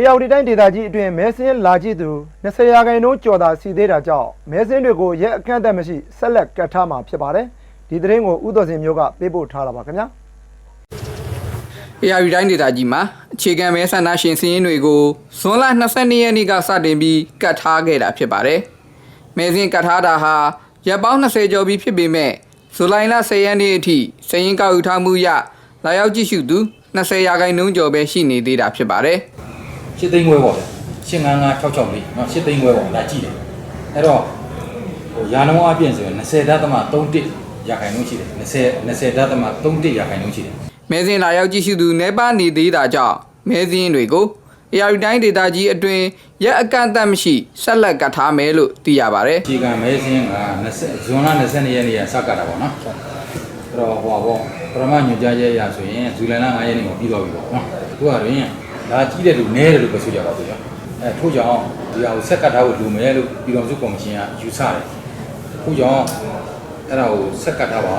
အေယာဝတီတိုင်းဒေသကြီးအတွင်းမဲစင်းလာကြည့်သူ20ရာခိုင်နှုန်းကျော်သာစီသေးတာကြောင့်မဲစင်းတွေကိုရက်အကန့်အသတ်မရှိဆက်လက်ကတ်ထားမှာဖြစ်ပါတယ်ဒီသတင်းကိုဥသောစင်မျိုးကပေးပို့ထားတာပါခင်ဗျာ AR တိုင်းဒေသကြီးမှာအခြေခံမဲဆန္ဒရှင်စည်းရင်းတွေကိုဇွန်လ22ရက်နေ့ကစတင်ပြီးကတ်ထားခဲ့တာဖြစ်ပါတယ်။မဲစင်းကတ်ထားတာဟာရက်ပေါင်း20ကျော်ပြီးဖြစ်ပေမဲ့ဇူလိုင်လ10ရက်နေ့အထိစည်ရင်းကောက်ယူထားမှုရလာရောက်ကြည့်ရှုသူ20ရာခိုင်နှုန်းကျော်ပဲရှိနေသေးတာဖြစ်ပါတယ် ရှစ်သိန်းခွဲပေါ့ဗျာရှစ်ငန်းငါ664เนาะရှစ်သိန်းခွဲပေါ့ဒါကြည့်တယ်အဲ့တော့ဟိုရာနှုန်းအပြည့်ဆိုရင်20ဓာတ်သမ31ရာခိုင်နှုန်းရှိတယ်20 20ဓာတ်သမ31ရာခိုင်နှုန်းရှိတယ် ။မဲစင်းလာရောက်ကြည့်ရှုသူနေပါနေသေးတာကြောင့်မဲစင်းတွေကို AR တိုင်းဒေသကြီးအတွင်းရက်အကန့်အသတ်မရှိဆက်လက်ကတ်ထားမယ်လို့သိရပါတယ် အခြေခံမဲစင်းက20ဇွန်လ22ရက်နေ့ကစကတာပေါ့နော်အဲ့တော့ဟိုပါပေါ့ပရမညွှန်ကြားရေးအရဆိုရင်ဇူလိုင်လ9ရက်နေ့မှာပြီးသွားပြီပေါ့နော်သူကတွင် ဒါကြီးတဲ့လူနဲတယ်လို့ပဲဆိုကြပါဘူးဗျာအဲထို့ကြောင့်ဒီဟာကိုဆက်ကတ်ထားဖို့လိုမယ်လို့ပြည်တော်စုကော်မရှင်ကယူဆတယ်ထို့ကြောင့်အဲ့ဒါကိုဆက်ကတ်ထားပါ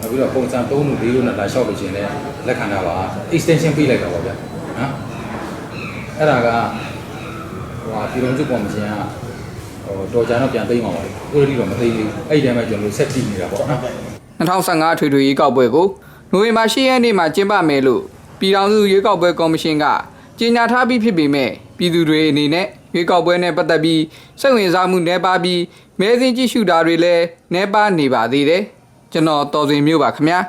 နောက်ပြီးတော့ပုံစံ3လို့4လို့နဲ့လာလျှောက်လို့ရှိရင်လည်းလက်ခံထားပါ extension ပေးလိုက်တာပါဗျာနော်အဲ့ဒါကဟိုဟာပြည်တော်စုကော်မရှင်ကဟိုတော်ကြတော့ပြန်သိမ်းပါပါလေကိုရီတော့မသိသေးဘူးအဲ့ဒီတည်းမှာကျွန်တော်တို့ဆက်ကြည့်နေတာပေါ့နော်2015ထွေထွေရွေးကောက်ပွဲကိုနိုဝင်ဘာ10ရက်နေ့မှာကျင်းပမယ်လို့ ပြည်ထောင်စုရွေးကောက်ပွဲကော်မရှင်ကကြေညာထားပြီးဖြစ်ပေမဲ့ပြည်သူတွေအနေနဲ့ရွေးကောက်ပွဲနဲ့ပတ်သက်ပြီးစိတ်ဝင်စားမှုနှဲပါပြီးမဲစင်းကြည့်ရှုတာတွေလည်းနှဲပါနေပါသေးတယ်ကျွန်တော်တော်စင်မျိုးပါခင်ဗျာ